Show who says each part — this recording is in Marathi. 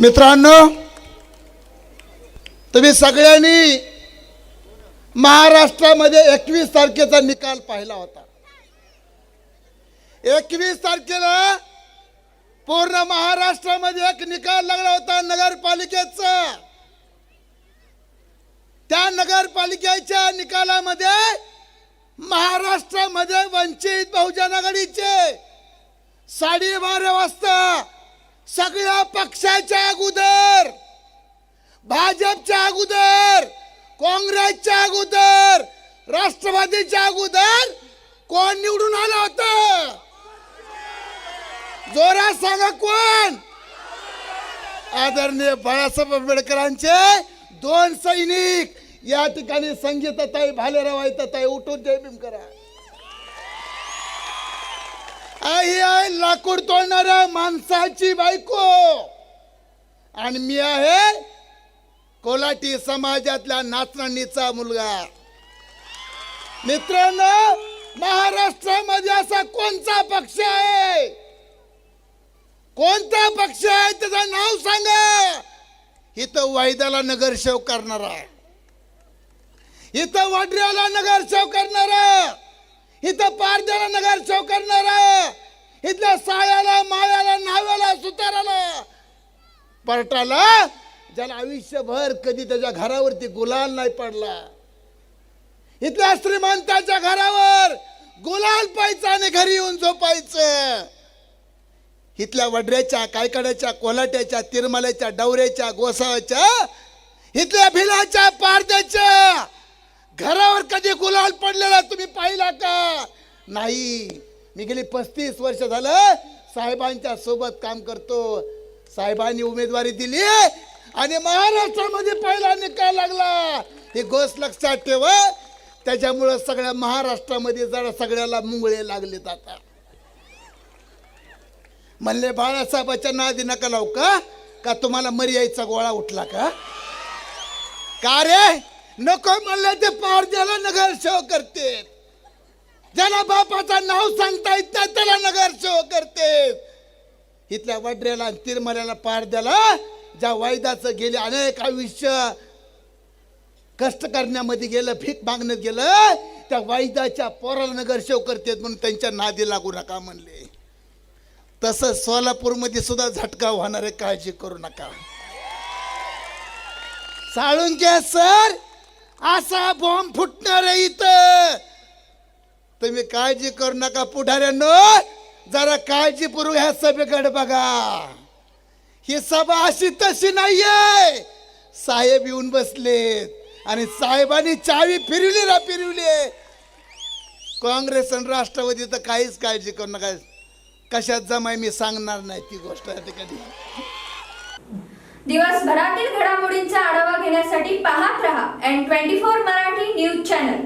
Speaker 1: मित्रांनो तुम्ही सगळ्यांनी महाराष्ट्रामध्ये एकवीस तारखेचा निकाल पाहिला होता. एकवीस तारखेला पूर्ण महाराष्ट्रामध्ये एक निकाल लागला होता नगरपालिकेचा. त्या नगरपालिकेच्या निकालामध्ये महाराष्ट्रामध्ये वंचित बहुजन आघाडीचे साडेबारा वाजता सगळ्या पक्षाच्या अगोदर भाजपच्या अगोदर काँग्रेसच्या अगोदर राष्ट्रवादीच्या अगोदर कोण निवडून आलं होतं? जोरात सांगा कोण? आदरणीय बाळासाहेब आंबेडकरांचे दोन सैनिक या ठिकाणी संगीताताई भालेराव ताई उठून जय भीम करा आई आहे लाकूड तोडणाऱ्या माणसाची बायको. आणि मी आहे कोलाटी समाजातल्या नाचणीचा मुलगा. मित्रांनो महाराष्ट्रामध्ये असा कोणता पक्ष आहे? कोणता पक्ष आहे त्याचं नाव सांगा. इथं वायद्याला नगरसेव करणारा. इथं वाड्याला नगरसेव करणारा. इथं पारद्याला नगरसेव करणारा. इथल्या सायाला मायाला नाव्याला सुताराला परटाला ज्याला आयुष्यभर कधी त्याच्या घरावरती गुलाल नाही पडला. इथल्या श्रीमंताच्या घरावर गुलाल पाहायचं आणि घरी येऊन झोपायचं. इथल्या वडऱ्याच्या कायकड्याच्या कोलाट्याच्या तिरमल्याच्या डवऱ्याच्या गोसाळ्याच्या इथल्या भिलाच्या पारद्याच्या घरावर कधी गुलाल पडलेला तुम्ही पाहिला का? नाही. मी गेली पस्तीस वर्ष झालं साहेबांच्या सोबत काम करतो. साहेबांनी उमेदवारी दिली आणि महाराष्ट्रामध्ये पहिला निकाल लागला. ही गोष्ट लक्षात ठेवा. त्याच्यामुळं सगळ्या महाराष्ट्रामध्ये जरा सगळ्याला मुंगळे लागलेत आता म्हणले बाळासाहेबाच्या नादी नका लावू का? का तुम्हाला मर्याईचा गोळा उठला का? का रे? नको म्हणले ते पारद्याला नगरसेवक करते. ज्याला बापाचं नाव सांगता येत नाही त्याला नगरसेवक करते. इथल्या वड्रेला तिरमऱ्याला पार द्याला ज्या वायदाचं गेले अनेक आयुष्य कष्ट करण्यामध्ये गेलं भीक मागण्यात गेलं त्या वायदाच्या पोराला नगरसेवक करतेत म्हणून त्यांच्या नादी लागू नका म्हणले. तसं सोलापूरमध्ये सुद्धा झटका होणार आहे काळजी करू नका. साळुंके सर असा बॉम्ब फुटणार आहे इथं. तुम्ही काळजी करू नका पुढाऱ्यांनो. जरा काळजीपूर्वक ह्या सभेकडे बघा. ही सभा अशी तशी नाहीये. साहेब येऊन बसलेत आणि साहेबांनी चावी फिरवली ना फिरवली. काँग्रेस आणि राष्ट्रवादी तर काहीच काळजी करू नका. कशात जमाय मी सांगणार नाही ती गोष्ट या ठिकाणी
Speaker 2: दिवसभरातील घडामोडींचा आढावा घेण्यासाठी पाहत रहा N twenty four Marathi news channel